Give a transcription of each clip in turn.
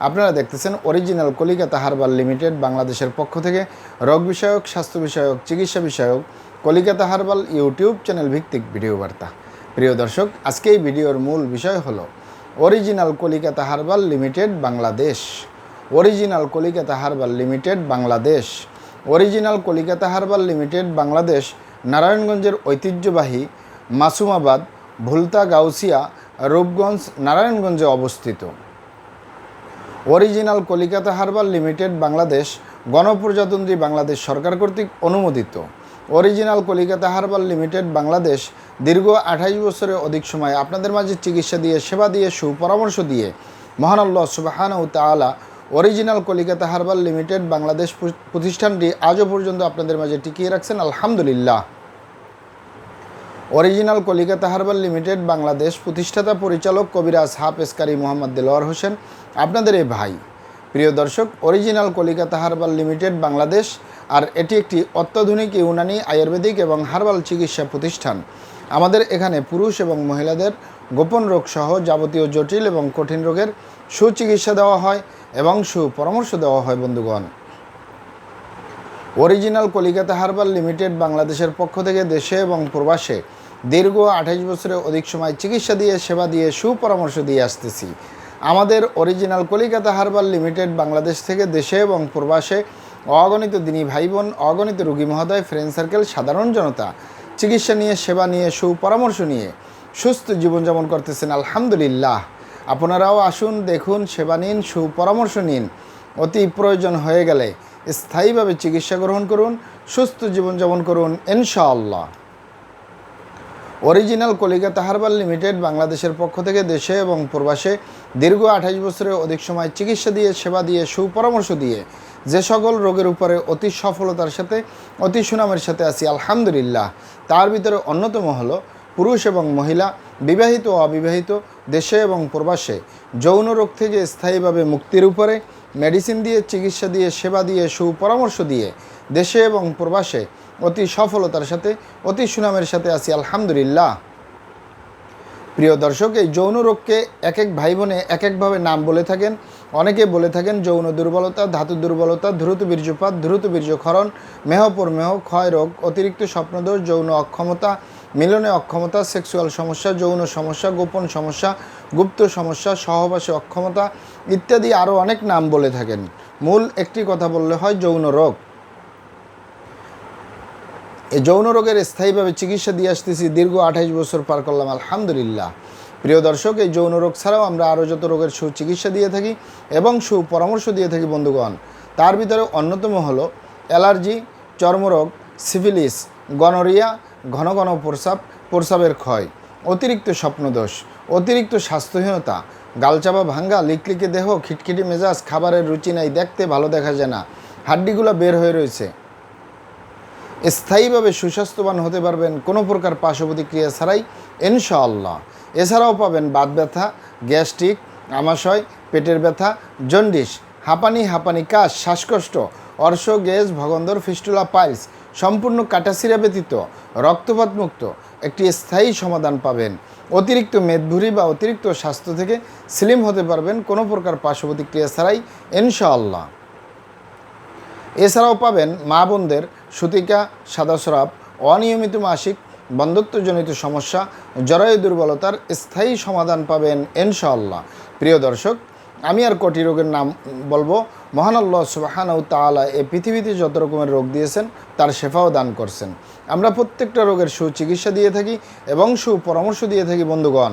আপনারা দেখতেছেন original Kolikata herbal limited বাংলাদেশের পক্ষ থেকে রোগ বিষয়ক, স্বাস্থ্য বিষয়ক, চিকিৎসা বিষয়ক, কলিকাতা হারবাল ইউটিউব চ্যানেল ভিত্তিক ভিডিও বার্তা। প্রিয় দর্শক, আজকে এই ভিডিওর মূল বিষয় হলো original Kolikata herbal limited Bangladesh. Original Kolikata herbal limited Bangladesh. Original Kolikata herbal limited Bangladesh, নারায়ণগঞ্জের ঐতিহ্যবাহী মাসুমাবাদ, ভুলতা গাউসিয়া, রূপগঞ্জ, নারায়ণগঞ্জে অবস্থিত। Original Kolikata herbal limited Bangladesh, গণপ্রজাতন্ত্রী বাংলাদেশ সরকার কর্তৃক অনুমোদিত। Original Kolikata herbal limited Bangladesh দীর্ঘ আঠাইশ বছরের অধিক সময় আপনাদের মাঝে চিকিৎসা দিয়ে, সেবা দিয়ে, সুপরামর্শ দিয়ে, মহান আল্লাহ সুবাহান ও তালা original Kolikata herbal limited Bangladesh প্রতিষ্ঠানটি আজও পর্যন্ত আপনাদের মাঝে টিকিয়ে রাখছেন। আলহামদুলিল্লাহ। Original Kolikata herbal limited Bangladesh প্রতিষ্ঠাতা পরিচালক কবিরাজ হাফেজকারী মোহাম্মদ দেলোয়ার হোসেন, আপনাদের এই ভাই। প্রিয় দর্শক, original Kolikata herbal limited Bangladesh আর এটি একটি অত্যাধুনিক ইউনানি আয়ুর্বেদিক এবং হারবাল চিকিৎসা প্রতিষ্ঠান। আমাদের এখানে পুরুষ এবং মহিলাদের গোপন রোগ সহ যাবতীয় জটিল এবং কঠিন রোগের সুচিকিৎসা দেওয়া হয় এবং সুপরামর্শ দেওয়া হয় বন্ধুগণ। অরিজিনাল কলিকাতা হারবাল লিমিটেড বাংলাদেশের পক্ষ থেকে দেশে এবং প্রবাসে দীর্ঘ আঠাইশ বছরের অধিক সময় চিকিৎসা দিয়ে, সেবা দিয়ে, সুপরামর্শ দিয়ে আসতেছি। আমাদের original Kolikata herbal limited Bangladesh থেকে দেশে এবং প্রবাসে অগণিত দিনী ভাই বোন অগণিত রুগী মহোদয় ফ্রেন্ড সার্কেল সাধারণ জনতা চিকিৎসা নিয়ে, সেবা নিয়ে, সুপরামর্শ নিয়ে সুস্থ জীবনযাপন করতেছেন, আলহামদুলিল্লাহ। আপনারাও আসুন, দেখুন, সেবা নিন, সুপরামর্শ নিন। অতি প্রয়োজন হয়ে গেলে স্থায়ীভাবে চিকিৎসা গ্রহণ করুন, সুস্থ জীবনযাপন করুন, ইনশাআল্লাহ। অরিজিনাল কলিকাতা হারবাল লিমিটেড বাংলাদেশের পক্ষ থেকে দেশে এবং প্রবাসে দীর্ঘ আঠাইশ বছরের অধিক সময় চিকিৎসা দিয়ে, সেবা দিয়ে, সুপরামর্শ দিয়ে যে সকল রোগের উপরে অতি সফলতার সাথে, অতি সুনামের সাথে আছি, আলহামদুলিল্লাহ। তার ভিতরে অন্যতম হলো পুরুষ এবং মহিলা, বিবাহিত ও অবিবাহিত, দেশে এবং প্রবাসে যৌন রোগ থেকে স্থায়ীভাবে মুক্তির উপরে মেডিসিন দিয়ে, চিকিৎসা দিয়ে, সেবা দিয়ে, সুপরামর্শ দিয়ে দেশে এবং প্রবাসে অতি সফলতার সাথে, অতি সুনামের সাথে আছি, আলহামদুলিল্লাহ। প্রিয় দর্শক, এই যৌন রোগকে এক এক ভাই বোনে এক একভাবে নাম বলে থাকেন। অনেকে বলে থাকেন যৌন দুর্বলতা, ধাতু দুর্বলতা, দ্রুত বীর্যপাত, দ্রুত বীর্যক্ষরণ মেহপর মেহ ক্ষয় রোগ, অতিরিক্ত স্বপ্নদোষ, যৌন অক্ষমতা মিলনে অক্ষমতা, সেক্সুয়াল সমস্যা, যৌন সমস্যা, গোপন সমস্যা, গুপ্ত সমস্যা, সহবাসে অক্ষমতা ইত্যাদি আরও অনেক নাম বলে থাকেন। মূল একটি কথা বললে হয় যৌন রোগ। এই যৌন রোগের স্থায়ীভাবে চিকিৎসা দিয়ে আসতেছি, দীর্ঘ আঠাইশ বছর পার করলাম, আলহামদুলিল্লাহ। প্রিয় দর্শক, এই যৌন রোগ ছাড়াও আমরা আরও যত রোগের সুচিকিৎসা দিয়ে থাকি এবং সুপরামর্শ দিয়ে থাকি, বন্ধুগণ, তার ভিতরে অন্যতম হলো অ্যালার্জি, চর্মরোগ, সিফিলিস, গনোরিয়া ঘন ঘন প্রস্রাব প্রস্রাবের ক্ষয়, অতিরিক্ত স্বপ্নদোষ, অতিরিক্ত স্বাস্থ্যহীনতা, গালচাপা ভাঙ্গা, লিকলিকে দেহ, খিটখিটি মেজাজ, খাবারের রুচি নাই, দেখতে ভালো দেখা যায় না, হাড্ডিগুলো বের হয়ে রয়েছে। স্থায়ীভাবে সুস্বাস্থ্যবান হতে পারবেন কোনো প্রকার পার্শ্ব প্রতিক্রিয়া ছাড়াই, ইনশাআল্লাহ। এছাড়াও পাবেন বাত ব্যথা, গ্যাস্ট্রিক, আমাশয়, পেটের ব্যথা, জন্ডিস, হাঁপানি হাঁপানি কাশ, শ্বাসকষ্ট, অর্শ, গ্যাস, ভগন্দর, ফিস্টুলা, পাইলস সম্পূর্ণ কাটাসিরা ব্যতীত রক্তপাত মুক্ত একটি স্থায়ী সমাধান পাবেন। অতিরিক্ত মেদভুরি বা অতিরিক্ত স্বাস্থ্য থেকে স্লিম হতে পারবেন কোনো প্রকার পার্শ্ব প্রতিক্রিয়া ছাড়াই, ইনশাআল্লাহ। এছাড়াও পাবেন মা বোনদের সুতিকা, সাদাস্রাব, অনিয়মিত মাসিক বন্ধত্বজনিত সমস্যা, জরায়ু দুর্বলতার স্থায়ী সমাধান পাবেন, ইনশাআল্লাহ। প্রিয় দর্শক আমি আর কটি রোগের নাম বলব। মহান আল্লাহ সুবাহান তালা এ পৃথিবীতে যত রকমের রোগ দিয়েছেন, তার শেফাও দান করছেন। আমরা প্রত্যেকটা রোগের সুচিকিৎসা দিয়ে থাকি এবং সুপরামর্শ দিয়ে থাকি, বন্ধুগণ।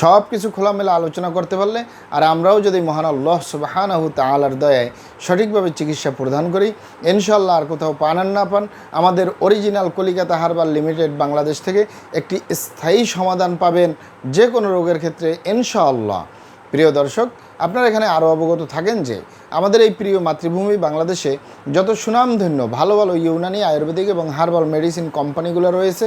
সব কিছু খোলামেলা আলোচনা করতে পারলে, আর আমরাও যদি মহান আল্লাহ সুবাহানাহু তালার দয়ায় সঠিকভাবে চিকিৎসা প্রদান করি ইনশাল্লাহ আর কোথাও পান আর না পান, আমাদের original Kolikata herbal limited Bangladesh থেকে একটি স্থায়ী সমাধান পাবেন যে কোনো রোগের ক্ষেত্রে, ইনশাআল্লাহ। প্রিয় দর্শক, আপনারা এখানে আরও অবগত থাকেন যে, আমাদের এই প্রিয় মাতৃভূমি বাংলাদেশে যত সুনামধন্য, ভালো ভালো ইউনানি, আয়ুর্বেদিক এবং হার্বাল মেডিসিন কোম্পানিগুলো রয়েছে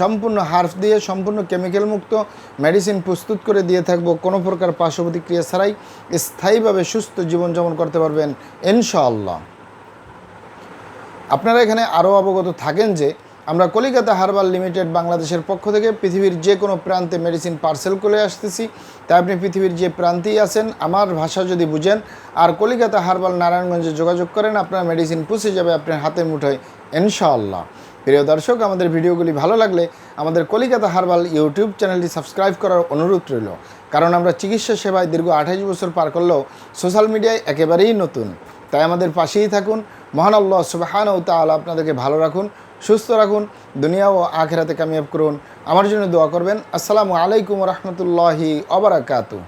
সম্পূর্ণ হার্ফ দিয়ে সম্পূর্ণ কেমিক্যাল মুক্ত মেডিসিন প্রস্তুত করে দিয়ে থাকব, কোনো প্রকার পার্শ্ব প্রতিক্রিয়া ছাড়াই স্থায়ীভাবে সুস্থ জীবনযাপন করতে পারবেন ইনশাআল্লাহ। আপনারা এখানে আরও অবগত থাকেন যে, আমরা কলিকাতা হার্বাল লিমিটেড বাংলাদেশের পক্ষ থেকে পৃথিবীর যে কোনো প্রান্তে মেডিসিন পার্সেল করে আসতেছি। তাই আপনি পৃথিবীর যে প্রান্তেই আছেন, আমার ভাষা যদি বুঝেন আর কলিকাতা হার্বাল নারায়ণগঞ্জে যোগাযোগ করেন, আপনার মেডিসিন পুষে যাবে আপনার হাতের মুঠোয়, ইনশাআল্লাহ। প্রিয় দর্শক, আমাদের ভিডিওগুলি ভালো লাগলে আমাদের কলিকাতা হার্বাল ইউটিউব চ্যানেলটি সাবস্ক্রাইব করার অনুরোধ রইল। কারণ আমরা চিকিৎসা সেবায় দীর্ঘ আঠাশ বছর পার করলেও সোশ্যাল মিডিয়ায় একেবারেই নতুন। তাই আমাদের পাশেই থাকুন। মহান আল্লাহ সুবাহান ও তাআলা আপনাদেরকে ভালো রাখুন, সুস্থ রাখুন, দুনিয়া ও আখেরাতে কামিয়াব করুন। আমার জন্য দোয়া করবেন। আসসালামু আলাইকুম রহমতুল্লাহি অবরাকাতু